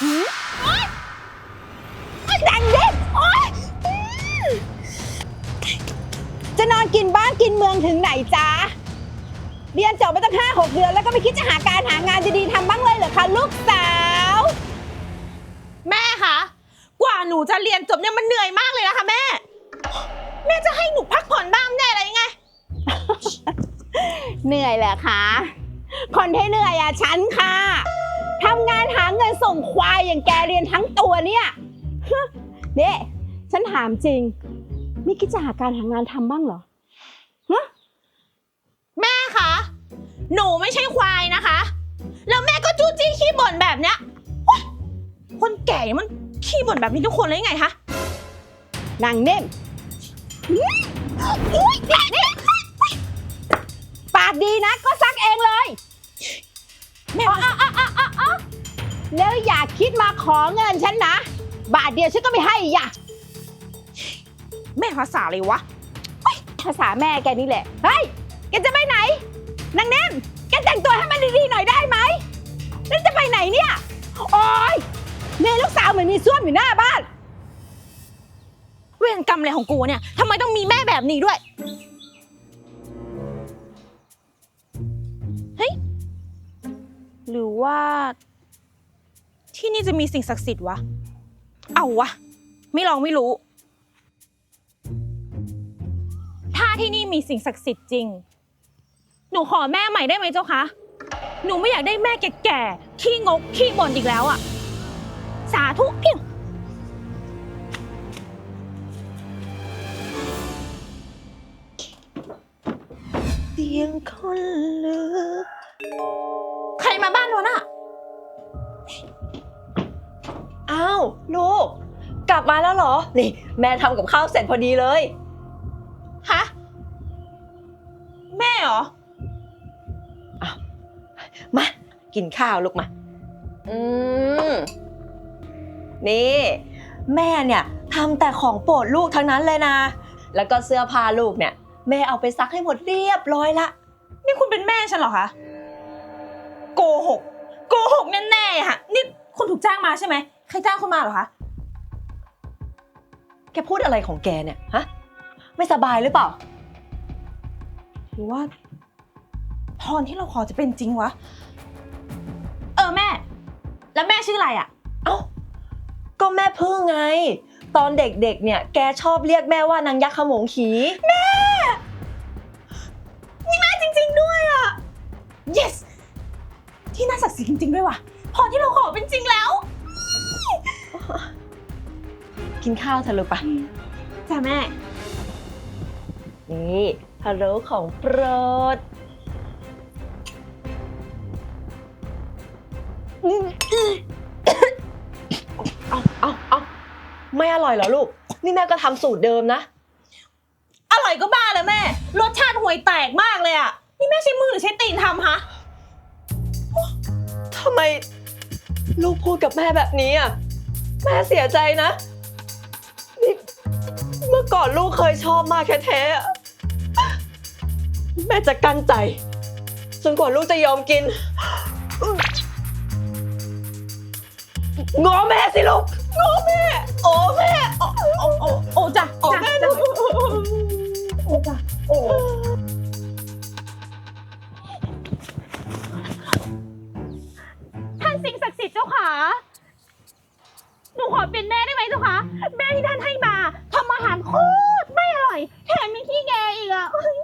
หืมโอ๊ยดังเด็กโอ๊ยอืมจะนอนกินบ้านกินเมืองถึงไหนจ๊ะ เรียนจบไปตั้งห้าหกเดือนแล้วก็ไม่คิดจะหาการหางานดีๆทำบ้างเลยเหรอคะลูกสาว แม่คะ กว่าหนูจะเรียนจบเนี่ยมันเหนื่อยมากเลยนะคะแม่ แม่จะให้หนูพักผ่อนบ้างแน่อะไรยังไง เหนื่อยเหรอคะ คนที่เหนื่อยอะฉันค่ะ ทำงานหาเงินส่งควายอย่างแกเรียนทั้งตัวเนี่ยเนี่ยฉันถามจริง ไม่คิดจะหาการหางานทำบ้างเหรอแม่คะ หนูไม่ใช่ควายนะคะ แล้วแม่ก็จู้จี้ขี้บ่นแบบเนี้ยคนแก่มันขี้บ่นแบบนี้ทุกคนเลยยังไงคะนางเน่มอุ๊ย แล้วอย่าคิดมาขอเงินฉันนะ บาทเดียวฉันก็ไม่ให้อย่าแม่ภาษาอะไรวะภาษาแม่แกนี่แหละ เฮ้ย แกจะไปไหน นางเน่มแกแต่งตัวให้มันดีๆหน่อยได้ไหมแล้วจะไปไหนเนี่ย โอ๊ยเนี่ยลูกสาวเหมือนมีส้วมอยู่หน้าบ้าน เวรกรรมอะไรของกูเนี่ยทำไมต้องมีแม่แบบนี้ด้วย เฮ้ย หรือว่า ที่นี่จะมีสิ่งศักดิ์สิทธิ์วะ เอาวะ ไม่ลองไม่รู้ ถ้าที่นี่มีสิ่งศักดิ์สิทธิ์จริง หนูขอแม่ใหม่ได้ไหมเจ้าคะ หนูไม่อยากได้แม่แก่ๆ ขี้งก ขี้บ่นอีกแล้วอะสาธุเพียงเสียงคนลึกใครมาบ้านวะน่ะาวลูก กลับมาแล้วเหรอ นี่ แม่ทำกับข้าวเสร็จพอดีเลย ฮะ แม่เหรอมา กินข้าวลูกมา อืม นี่ แม่เนี่ยทำแต่ของโปรดลูกทั้งนั้นเลยนะ แล้วก็เสื้อผ้าลูกเนี่ย แม่เอาไปซักให้หมดเรียบร้อยละ นี่คุณเป็นแม่ฉันเหรอคะ โกหก โกหกแน่ๆค่ะ นี่คุณถูกจ้างมาใช่ไหม ใครจ้างคุณมาเหรอคะ แกพูดอะไรของแกเนี่ย ฮะ ไม่สบายหรือเปล่า หรือว่า พรที่เราขอจะเป็นจริงวะ เออแม่ แล้วแม่ชื่ออะไรอะเอ้า ก็แม่พึ่งไง ตอนเด็กๆ เนี่ย แกชอบเรียกแม่ว่านางยักษ์ขโมงขีนี่แม่จริง ๆด้วยอะ yes ที่น่าศักดิ์สิทธิ์จริงๆด้วยว่ะพรที่เราขอเป็นจริงแล้ว กินข้าวเถอะลูกปะจ้ะแม่ นี่ฮัลโหลของโปรดเอาเอาเอาไม่อร่อยเหรอลูก นี่แม่ก็ทำสูตรเดิมนะ อร่อยก็บ้าแล้วแม่ รสชาติห่วยแตกมากเลยอะนี่แม่ใช้มือหรือใช้ตีนทำฮะทำไม ลูกพูดกับแม่แบบนี้อะ แม่เสียใจนะนี่เมื่อก่อนลูกเคยชอบมากแท้ๆอะแม่จะกั้นใจจนกว่าลูกจะยอมกินงอแม่สิลูกงอแม่ โอ้แม่โอ้โอ้โอ้โอ้จ้ะโอ้จ้ะแม่จ้ะลูกโอ้จ้ะโอ้ท่านสิ่งศักดิ์สิทธิ์เจ้าขา หนูขอเป็นแม่ได้ไหมเจ้าคะแม่ที่ท่านให้มาทำอาหารโคตรไม่อร่อยแถมมีขี้แกอีกอะเฮ้ย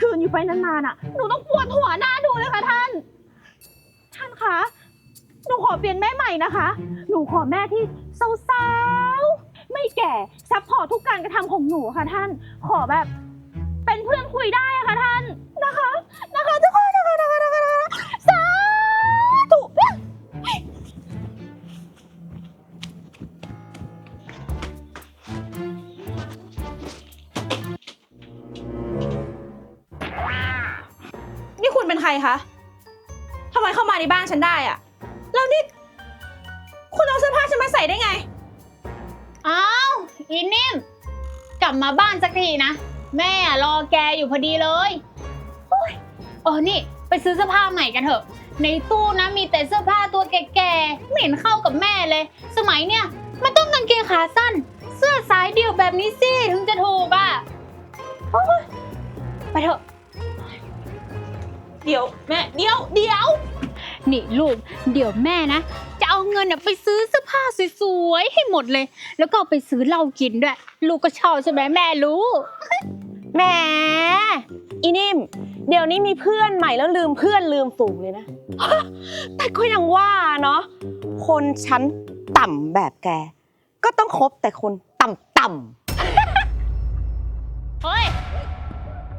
คืนอยู่ไปนานๆอะ หนูต้องปวดหัวหน้าดูเลยค่ะท่าน ท่านคะหนูขอเปลี่ยนแม่ใหม่นะคะ หนูขอแม่ที่สาวๆไม่แก่ซัพพอร์ตทุกการกระทำของหนูค่ะท่าน ขอแบบ เป็นเพื่อนคุยได้อะค่ะท่านนะคะ ใครคะทำไมเข้ามาในบ้านฉันได้อะแล้วนี่ คุณเอาเสื้อผ้าฉันมาใส่ได้ไง อ้าวอินนิ่มกลับมาบ้านสักทีนะ แม่รอแกอยู่พอดีเลยโอ้ยเออนี่ ไปซื้อเสื้อผ้าใหม่กันเถอะ ในตู้นะมีแต่เสื้อผ้าตัวแก่ๆไม่เห็นเข้ากับแม่เลย สมัยเนี่ยมันต้องกางเกงขาสั้น เสื้อสายเดี่ยวแบบนี้สิถึงจะถูกอะโอ๊ยไปเถอะ เดี๋ยวแม่เดี๋ยวเดี๋ยว นี่ลูก เดี๋ยวแม่นะ จะเอาเงินน่ะไปซื้อเสื้อผ้าสวยๆให้หมดเลย แล้วก็เอาไปซื้อเหล้ากินด้วย ลูกก็ชอบใช่ไหมแม่รู้ แหมอีนิ่ม เดี๋ยวนี้มีเพื่อนใหม่แล้วลืมเพื่อนลืมฝูงเลยนะ แต่ก็ยังว่าเนาะคนชั้นต่ำแบบแก ก็ต้องคบแต่คนต่ำต่เฮ้ย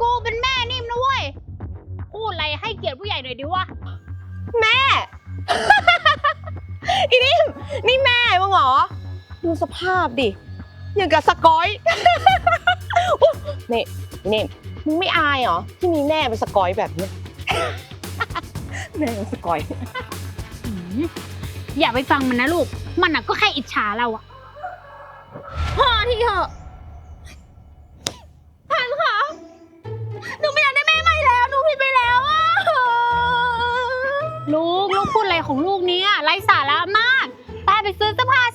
กูเป็นแม่นิ่มนะเว้ย ผู้ใหญ่หน่อยดิวะำแม่ อีนิ่มนี่แม่มึงเหรอ ดูสภาพดิ อย่างกับสกอย อุ๊ยนี่อีนิ่มมึงไม่อายเหรอ ที่มีแม่เป็นสกอยแบบเนี้ย แม่เป็นสกอยหืมอย่าไปฟังมันนะลูก มันน่ะก็แค่อิจฉาเราอะพอทีเถอะ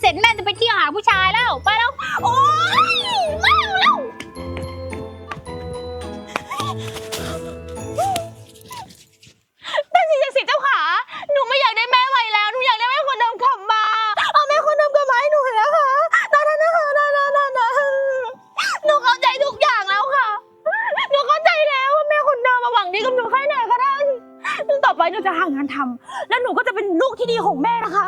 เสร็จแม่จะไปเที่ยวหาผู้ชายแล้ว ไปแล้ว โอ๊ยไม่เอาแล้วท่นสิจักสิเจ้าขา หนูไม่อยากได้แม่ใหม่แล้ว หนูอยากได้แม่คนเดิมกลับมา เอาแม่คนเดิมกลับมาให้หนูนะคะนะนะนะคะนะนะนะนะหนูเข้าใจทุกอย่างแล้วค่ะ หนูเข้าใจแล้วว่าแม่คนเดิมมาหวังดีกับหนูแค่ไหนก็ได้ต่อไปหนูจะหางานทำแล้วหนูก็จะเป็นลูกที่ดีของแม่นะคะ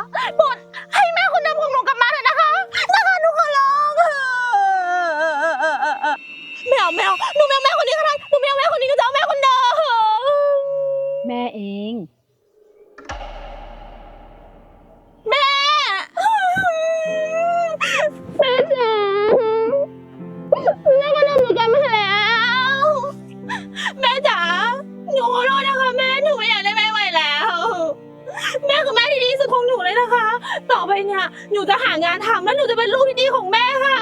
ไปเนี่ย หนูจะหางานทำแล้วหนูจะเป็นลูกที่ดีของแม่ค่ะ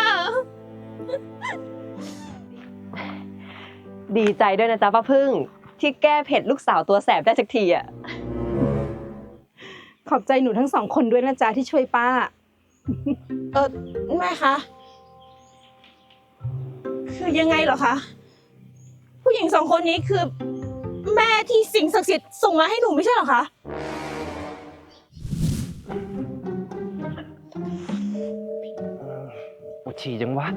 ดีใจด้วยนะจ๊ะป้าพึ่ง ที่แก้เผ็ดลูกสาวตัวแสบได้สักทีอะ ขอบใจหนูทั้งสองคนด้วยนะจ๊ะที่ช่วยป้า เออแม่คะ คือยังไงเหรอคะ ผู้หญิงสองคนนี้คือ แม่ที่สิ่งศักดิ์สิทธิ์ส่งมาให้หนูไม่ใช่เหรอคะ ฉี่จังวะ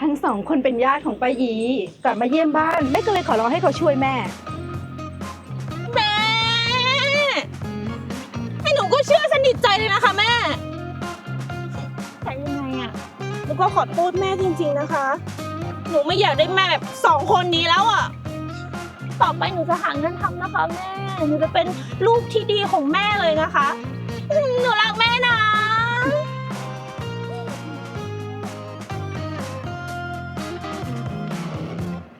ทั้งสองคนเป็นญาติของป้ายีกลับมาเยี่ยมบ้านแม่ก็เลยขอร้องให้เขาช่วยแม่ แม่ให้หนูก็เชื่อสนิทใจเลยนะคะแม่แต่ยังไงอะหนูก็ขอโทษแม่จริงๆนะคะ หนูไม่อยากได้แม่แบบสองคนนี้แล้วอะต่อไปหนูจะหาเงินทำนะคะแม่ หนูจะเป็นลูกที่ดีของแม่เลยนะคะ หนูรักแม่